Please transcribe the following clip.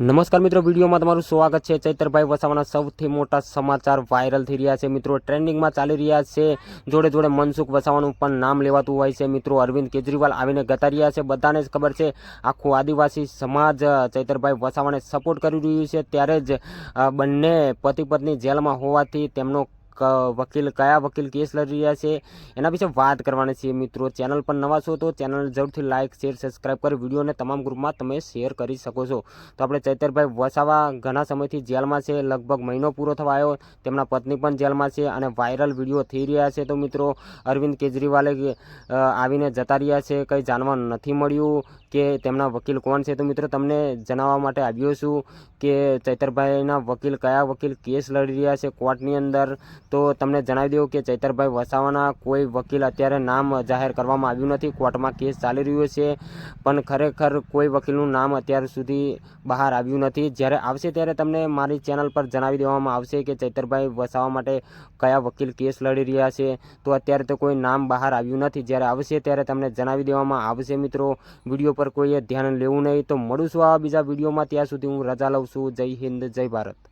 નમસ્કાર મિત્રો, વિડીયોમાં તમારું સ્વાગત છે. ચૈતરભાઈ વસાવાના સૌથી મોટા સમાચાર વાયરલ થઈ રહ્યા છે. મિત્રો, ટ્રેન્ડિંગમાં ચાલી રહ્યા છે. જોડે જોડે મનસુખ વસાવાનું પણ નામ લેવાતું હોય છે. મિત્રો, અરવિંદ કેજરીવાલ આવીને ગતા રહ્યા છે. બધાને જ ખબર છે, આખું આદિવાસી સમાજ ચૈતરભાઈ વસાવાને સપોર્ટ કરી રહ્યું છે. ત્યારે જ બંને પતિ પત્ની જેલમાં હોવાથી તેમનો વકીલ, કયા વકીલ કેસ લડી રહ્યા છે, એના વિશે વાત કરવાની છે. મિત્રો, ચેનલ પર નવા છો તો ચેનલ જરૂરથી લાઇક શેર, સબસ્ક્રાઇબ કરી વિડીયોને તમામ ગ્રુપમાં તમે શેર કરી શકો છો. તો આપણે ચૈતરભાઈ વસાવા ઘણા સમયથી જેલમાં છે, લગભગ મહિનો પૂરો થવા આવ્યો. તેમના પત્ની પણ જેલમાં છે અને વાયરલ વીડિયો થઈ રહ્યા છે. તો મિત્રો, અરવિંદ કેજરીવાલે આવીને જતા રહ્યા છે. કંઈ જાણવા નથી મળ્યું કે તેમના વકીલ કોણ છે. તો મિત્રો, તમને જણાવવા માટે આવ્યો છું કે ચૈતરભાઈના વકીલ કયા વકીલ કેસ લડી રહ્યા છે, કોર્ટની અંદર તો તમને જણાવી દઉં કે ચૈતરભાઈ વસાવાના કોઈ વકીલ અત્યારે નામ જાહેર કરવામાં આવ્યું નથી. કોર્ટમાં કેસ ચાલી રહ્યો છે, પણ ખરેખર કોઈ વકીલનું નામ અત્યાર સુધી બહાર આવ્યું નથી. જ્યારે આવશે ત્યારે તમને મારી ચેનલ પર જણાવી દેવામાં આવશે કે ચૈતરભાઈ વસાવા માટે કયા વકીલ કેસ લડી રહ્યા છે. તો અત્યારે તો કોઈ નામ બહાર આવ્યું નથી. જ્યારે આવશે ત્યારે તમને જણાવી દેવામાં આવશે મિત્રો. વીડિયો પર કોઈએ ધ્યાન લેવું નહીં તો મળું છું આ બીજા વિડીયોમાં. ત્યાં સુધી હું રજા લઉં છું. જય હિન્દ, જય ભારત.